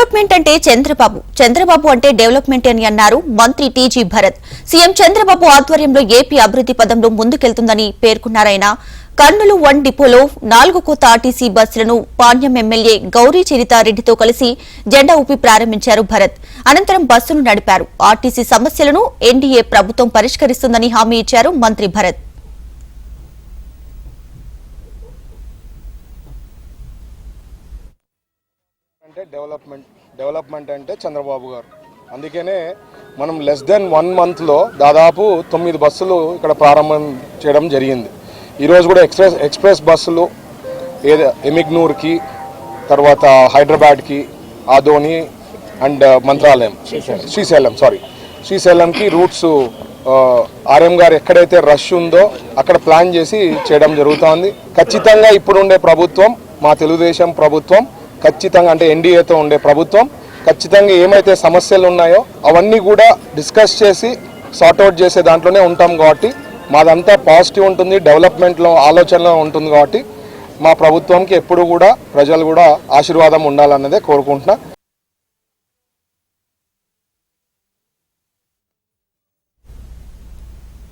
Development అంటే చంద్రబాబు. చంద్రబాబు అంటే development అని అన్నారు మంత్రి టీజీ భరత్. సీఎం చంద్రబాబు ఆధ్వర్యంలో ఏపీ అభివృద్ది పదంలో ముందుకెళ్తుందని పేర్కొన్నారాయన కర్నూలు వన్ డిపోలో నాలుగు కొత్త ఆర్టీసీ బస్సులను పాణ్యం ఎమ్మెల్యే గౌరీ చరితారెడ్డితో కలిసి జెండా ఊపి ప్రారంభించారు భరత్. అనంతరం బస్సును నడిపారు. ఆర్టీసీ సమస్యలను ఎన్డీఏ ప్రభుత్వం పరిష్కరిస్తుందని హామీ ఇచ్చారు మంత్రి భరత్. అంటే డెవలప్మెంట్ డెవలప్మెంట్ అంటే చంద్రబాబు గారు. అందుకనే మనం లెస్ దెన్ వన్ మంత్లో దాదాపు తొమ్మిది బస్సులు ఇక్కడ ప్రారంభం చేయడం జరిగింది. ఈరోజు కూడా ఎక్స్ప్రెస్ ఎక్స్ప్రెస్ బస్సులు ఏదో ఎమిగ్నూర్కి తర్వాత హైదరాబాద్కి ఆదోని అండ్ మంత్రాలయం. శ్రీశైలం. సారీ శ్రీశైలంకి రూట్స్ ఆర్ఎం గారు ఎక్కడైతే రష్ ఉందో అక్కడ ప్లాన్ చేసి చేయడం జరుగుతోంది. ఖచ్చితంగా ఇప్పుడుండే ప్రభుత్వం మా తెలుగుదేశం ప్రభుత్వం ఖచ్చితంగా అంటే ఎన్డీఏతో ఉండే ప్రభుత్వం ఖచ్చితంగా ఏమైతే సమస్యలు ఉన్నాయో అవన్నీ కూడా డిస్కస్ చేసి సార్ట్అవుట్ చేసే దాంట్లోనే ఉంటాం కాబట్టి మాదంతా పాజిటివ్ ఉంటుంది డెవలప్మెంట్లో ఆలోచనలో ఉంటుంది కాబట్టి మా ప్రభుత్వంకి ఎప్పుడు కూడా ప్రజలు కూడా ఆశీర్వాదం ఉండాలన్నదే కోరుకుంటున్నా.